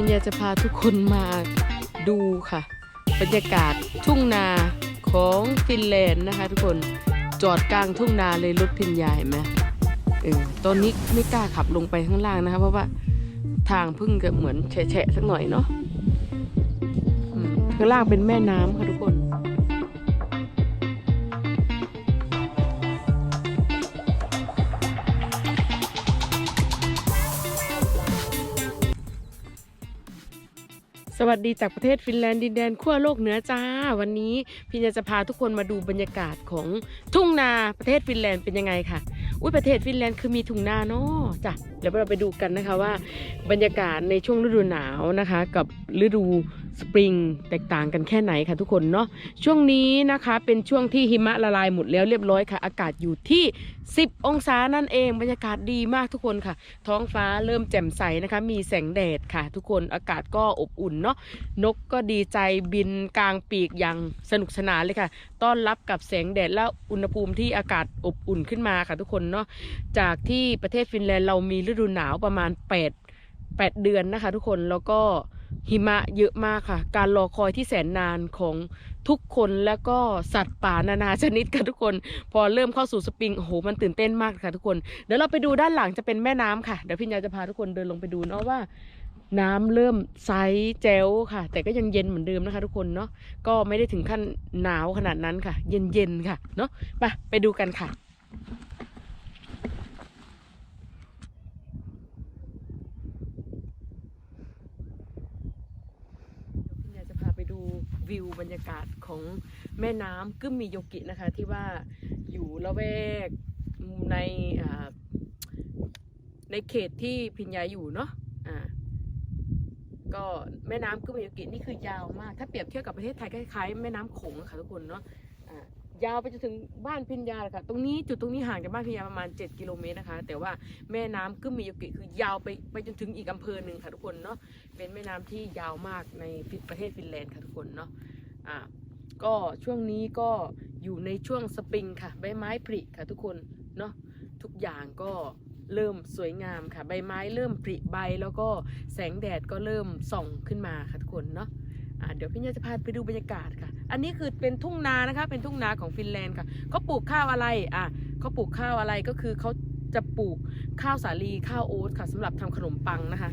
พินยาจะพาทุกคนมาดูค่ะ บรรยากาศทุ่งนาของฟินแลนด์นะคะ ทุกคนจอดกลางทุ่งนาเลยรถพินยาเห็นไหมเออตอนนี้ไม่กล้าขับลงไปข้างล่างนะคะ เพราะว่าทางพึ่งจะเหมือนแฉะๆสักหน่อยเนาะข้างล่างเป็นแม่น้ำค่ะทุกคน สวัสดีจากประเทศฟินแลนด์ดินแดนขั้วโลกเหนือจ้า วันนี้พี่จะพาทุกคนมาดูบรรยากาศของทุ่งนาประเทศฟินแลนด์เป็นยังไงค่ะอุ้ยประเทศฟินแลนด์คือมีทุ่งนาเนาะจ้ะเดี๋ยวเราไปดูกันนะคะว่า บรรยากาศในช่วงฤดูหนาวนะคะ กับฤดู สปริงแตกต่างกันแค่ไหนค่ะทุกคนเนาะช่วงนี้นะคะเป็นช่วงที่หิมะละลายหมดแล้วเรียบร้อยค่ะ อากาศอยู่ที่ 10 องศานั่นเองบรรยากาศดีมากทุกคนค่ะ ท้องฟ้าเริ่มแจ่มใสนะคะ มีแสงแดดค่ะ ทุกคนอากาศก็อบอุ่นเนาะนกก็ดีใจบินกลางปีกอย่างสนุกสนานเลยค่ะ ต้อนรับกับแสงแดดและอุณหภูมิที่อากาศอบอุ่นขึ้นมาค่ะ ทุกคนเนาะจากที่ประเทศฟินแลนด์เรามีฤดูหนาวประมาณ 8 8 เดือนนะคะ ทุกคนแล้วก็ หิมะเยอะมากค่ะ การรอคอยที่แสนนานของทุกคนแล้วก็สัตว์ป่านานาชนิดค่ะทุกคน พอเริ่มเข้าสู่สปริงโอ้โหมันตื่นเต้นมากค่ะทุกคน เดี๋ยวเราไปดูด้านหลังจะเป็นแม่น้ำค่ะ เดี๋ยวพี่ยาจะพาทุกคนเดินลงไปดูเนาะว่า น้ำเริ่มใสแจ๋วค่ะ แต่ก็ยังเย็นเหมือนเดิมนะคะ ทุกคนเนาะก็ไม่ได้ถึงขั้นหนาวขนาดนั้นค่ะ เย็นๆค่ะเนาะไปไปดูกันค่ะ พี่ยาจะพาไปดู วิวบรรยากาศของแม่น้ำกึมมิโยกินะคะ ที่ว่าอยู่ละแวกในในเขตที่พิญญาอยู่เนาะอ่าก็แม่น้ำกึมมิโยกินี่คือยาวมาก ถ้าเปรียบเทียบกับประเทศไทยคล้ายๆแม่น้ำโขงะค่ะทุกคนเนาะ ยาวไปจนถึงบ้านพิญญาเลยค่ะ ตรงนี้จุดตรงนี้ห่างจากบ้านพิญญาประมาณ 7 กิโลเมตรนะคะ แต่ว่าแม่น้ำกึมมีโยกิคือยาวไปไปจนถึงอีกอำเภอหนึ่งค่ะทุกคนเนาะ เป็นแม่น้ำที่ยาวมากในประเทศฟินแลนด์ค่ะทุกคนเนาะ อ่า ก็ช่วงนี้ก็อยู่ในช่วงสปริงค่ะ ใบไม้ผลิค่ะทุกคนเนาะ ทุกอย่างก็เริ่มสวยงามค่ะ ใบไม้เริ่มผลิใบแล้วก็แสงแดดก็เริ่มส่องขึ้นมาค่ะทุกคนเนาะ เดี๋ยวพี่เนี่ยจะพาไปดูบรรยากาศค่ะ อันนี้คือเป็นทุ่งนานะคะ เป็นทุ่งนาของฟินแลนด์ค่ะเขาปลูกข้าวอะไรอะเขาปลูกข้าวอะไรก็คือเขาจะปลูกข้าวสาลีข้าวโอ๊ตค่ะสำหรับทำขนมปังนะคะ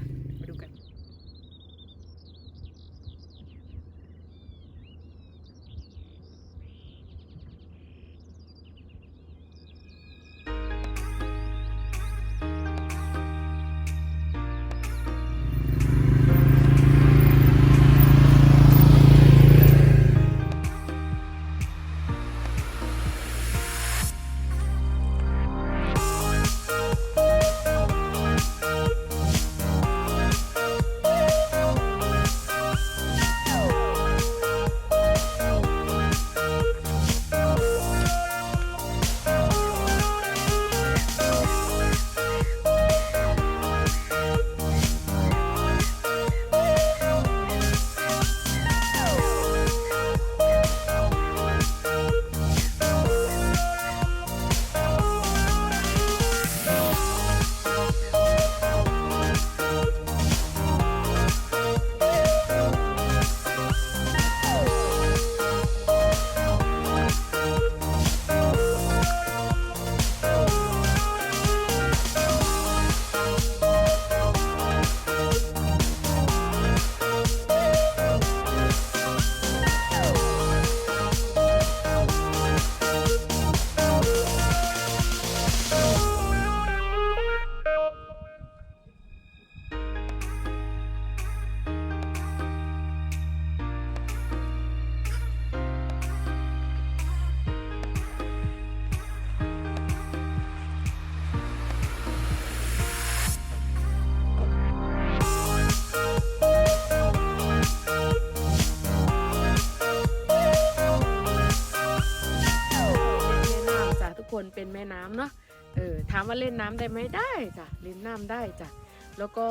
แม่น้ำเนาะเออถามว่าเล่นน้ำได้ไหมได้จ้ะเล่นน้ำได้จ้ะแล้วก็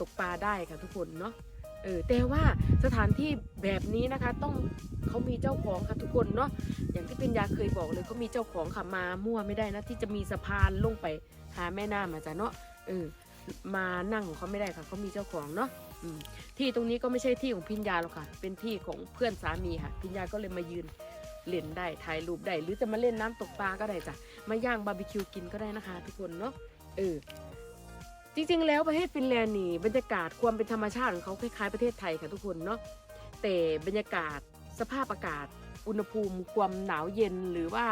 ตกปลาได้ค่ะทุกคนเนาะเออแต่ว่าสถานที่แบบนี้นะคะต้องเขามีเจ้าของค่ะทุกคนเนาะอย่างที่เป็นยาเคยบอกเลยเขามีเจ้าของค่ะมามั่วไม่ได้นะที่จะมีสะพานลงไปหาแม่น้ำอาจจะเนาะเออมานั่งของเขาไม่ได้ค่ะเขามีเจ้าของเนาะที่ตรงนี้ก็ไม่ใช่ที่ของพิญญาหรอกค่ะ เป็นที่ของเพื่อนสามีค่ะ พิญญาก็เลยมายืน เล่นได้ถ่ายรูปได้หรือจะมาเล่นน้ำตกปลาก็ได้จ้ะมาย่างบาร์บีคิวกินก็ได้นะคะ ทุกคนเนาะเออจริงๆ แล้วประเทศฟินแลนด์นี่บรรยากาศความเป็นธรรมชาติของเขาคล้ายๆประเทศไทยค่ะทุกคนเนาะแต่บรรยากาศสภาพอากาศ อุณหภูมิ ความหนาวเย็นหรือว่า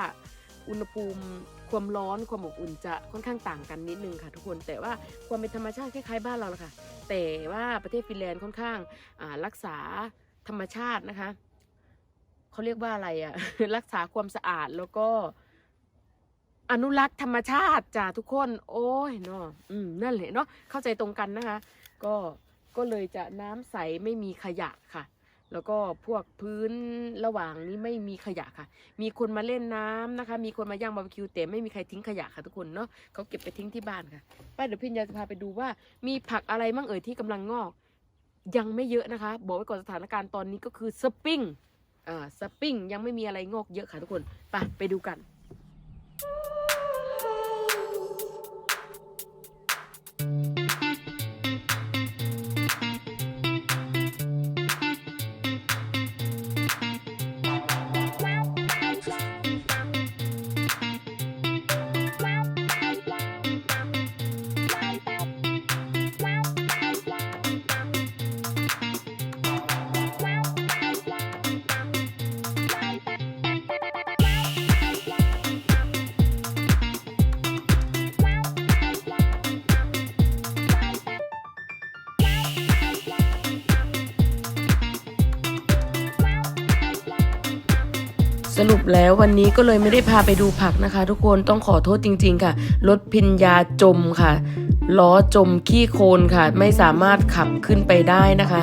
อุณหภูมิความร้อนความอบอุ่นจะค่อนข้างต่างกันนิดนึงค่ะ ทุกคนแต่ว่าความเป็นธรรมชาติคล้ายๆบ้านเราแหละค่ะ แต่ว่าประเทศฟินแลนด์ค่อนข้างรักษาธรรมชาตินะคะ เขาเรียกว่าอะไรอะรักษาความสะอาดแล้วก็ อนุรักษ์ธรรมชาติจ้าทุกคน โอ้ยเนาะอืมนั่นแหละเนาะเข้าใจตรงกันนะคะ ก็ก็เลยจะน้ำใสไม่มีขยะค่ะ แล้วก็พวกพื้นระหว่างนี้ไม่มีขยะค่ะ มีคนมาเล่นน้ำนะคะ มีคนมาย่างบาร์บีคิวแต่ไม่มีใครทิ้งขยะค่ะทุกคนเนาะเขาเก็บไปทิ้งที่บ้านค่ะไปเดี๋ยวพี่ยาจะพาไปดูว่ามีผักอะไรมั่งเอ่ยที่กำลังงอก ยังไม่เยอะนะคะ บอกไว้ก่อนสถานการณ์ตอนนี้ก็คือสปริง สปริงยังไม่มีอะไรงอกเยอะค่ะทุกคน ไปไปดูกัน สรุปแล้ววันนี้ก็เลยไม่ได้พาไปดูผักนะคะ ทุกคนต้องขอโทษจริง ๆ ค่ะ รถพินยาจมค่ะ ล้อจมขี้โคลนค่ะ ไม่สามารถขับขึ้นไปได้นะคะ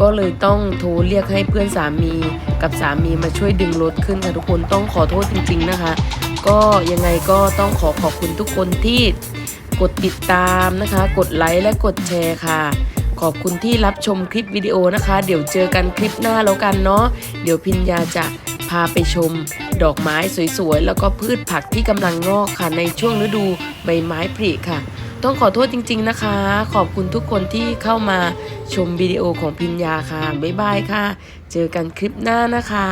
ก็เลยต้องโทรเรียกให้เพื่อนสามีกับสามีมาช่วยดึงรถขึ้นค่ะทุกคนต้องขอโทษจริง ๆนะคะ ก็ยังไงก็ต้องขอขอบคุณทุกคนที่กดติดตามนะคะ กดไลค์และกดแชร์ค่ะ ขอบคุณที่รับชมคลิปวิดีโอนะคะ เดี๋ยวเจอกันคลิปหน้าแล้วกันเนาะเดี๋ยวพิญญาจะ พาไปชม ดอกไม้สวยๆ แล้วก็พืชผักที่กำลังงอกค่ะในช่วงฤดูใบไม้ผลิค่ะ ต้องขอโทษจริง ๆนะคะ ขอบคุณทุกคนที่เข้ามาชมวิดีโอของพิญญาค่ะ บ๊ายบายค่ะ เจอกันคลิปหน้านะคะ